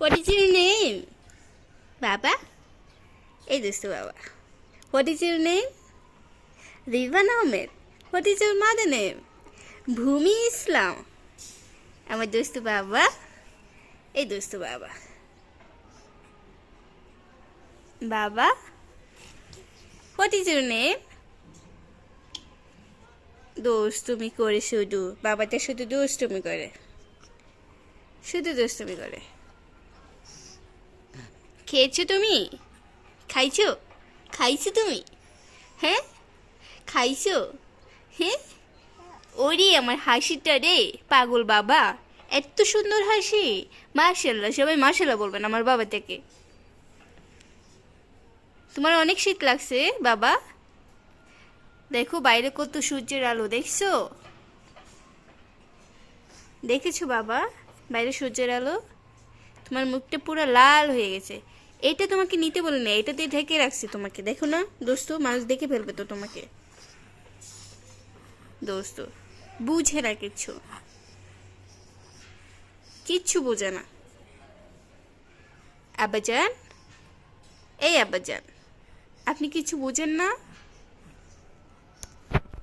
What is your name? বাবা এই দোস্ত বাবা what is your name Rivan Ahmed what is your mother name Bhumi Islam আমার দোস্ত বাবা এই দোস্ত বাবা বাবা হোয়াট ইজ ইউর নেম দোস্তুমি করে শুধু বাবাটা শুধু দোস্তুমি করে শুধু দোস্তুমি করে খেয়েছো তুমি? খাইছো? খাইছো তুমি? হ্যাঁ? খাইছো? হ্যাঁ? ওরে, আমার হাসিটা রে, পাগল বাবা। এত সুন্দর হাসি। মার্শাল্লাহ সবাই মার্শাল্লাহ বলবেন আমার বাবা থেকে। তোমার অনেক শীত লাগছে বাবা। দেখো বাইরে কত সূর্যের আলো, দেখছ? দেখেছ বাবা, বাইরে সূর্যের আলো? তোমার মুখটা পুরো লাল হয়ে গেছে। এটা তোমাকে নিতে বলে না এটা দিয়ে ঢেকে রাখছি তোমাকে। দেখো না, দোস্ত মানুষ দেখে ফেলবে তো তোমাকে। দোস্ত, বুঝে না কিচ্ছু। কিচ্ছু বোঝে না। আব্বাজান? এই আব্বাজান, আপনি কিছু বোঝেন না?